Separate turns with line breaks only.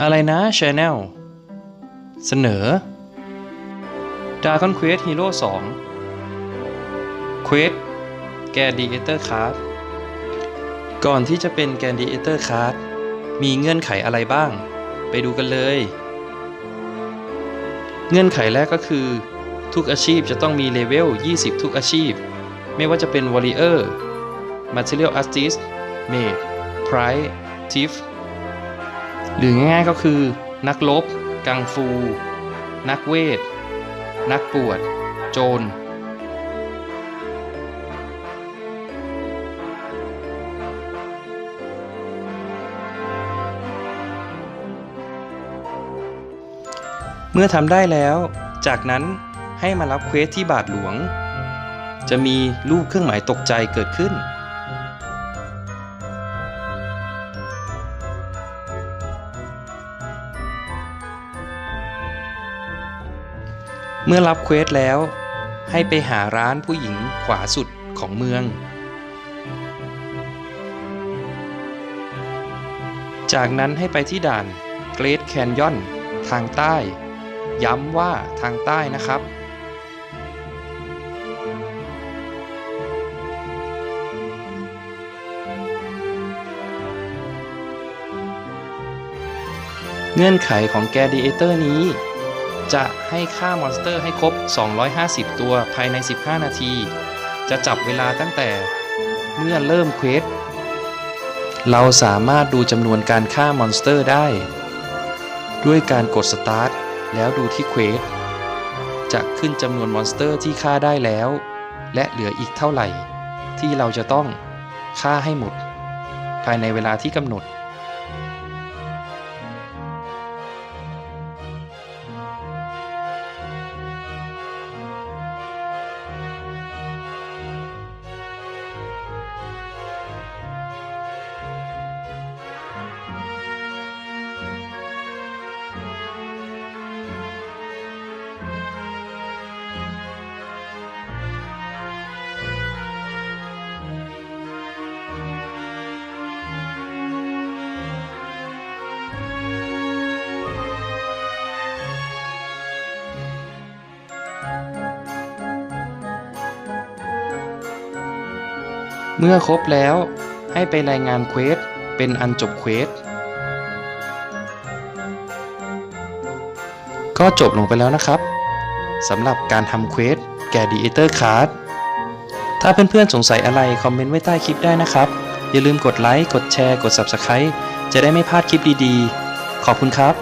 อะไรนะ Channel เสนอ Dragon Quest Hero 2 Quest แกนดีเอเตอร์คาร์ดก่อนที่จะเป็นแกนดีเอเตอร์คาร์ดมีเงื่อนไขอะไรบ้าง ไปดูกันเลย เงื่อนไขแรกก็คือ ทุกอาชีพจะต้องมีเลเวล 20 ทุกอาชีพ ไม่ว่าจะเป็น Warrior Material Artist Mage Pride Thief หรือง่ายๆก็คือ นักลบ กังฟู นักเวท นักปวด โจรเมื่อทำได้แล้ว จากนั้นให้มารับเควสที่บาทหลวง จะมีรูปเครื่องหมายตกใจเกิดขึ้น เมื่อรับเควสแล้ว ให้ไปหาร้านผู้หญิงขวาสุดของเมือง จากนั้นให้ไปที่ด่านเกร t แคนยอนทางใต้ ย้ำว่าทางใต้นะครับ เงื่อนไขของแกดีเอเตอร์นี้ จะให้ฆ่ามอนสเตอร์ให้ครบ 250 ตัวภายใน 15 นาที จะจับเวลาตั้งแต่เมื่อเริ่มเควส เราสามารถดูจำนวนการฆ่ามอนสเตอร์ได้ ด้วยการกดสตาร์ทแล้วดูที่เควส จะขึ้นจำนวนมอนสเตอร์ที่ฆ่าได้แล้ว และเหลืออีกเท่าไหร่ ที่เราจะต้องฆ่าให้หมด ภายในเวลาที่กำหนด เมื่อครบแล้วให้ไปรายงานเควสเป็นอันจบเควสก็จบลงไปแล้วนะครับสำหรับการทำเควสแก่ดีเอเตอร์คาร์ดถ้าเพื่อนๆสงสัยอะไรคอมเมนต์ไว้ใต้คลิปได้นะครับ อย่าลืมกดไลค์ กดแชร์ กด Subscribe จะได้ไม่พลาดคลิปดีๆ ขอบคุณครับ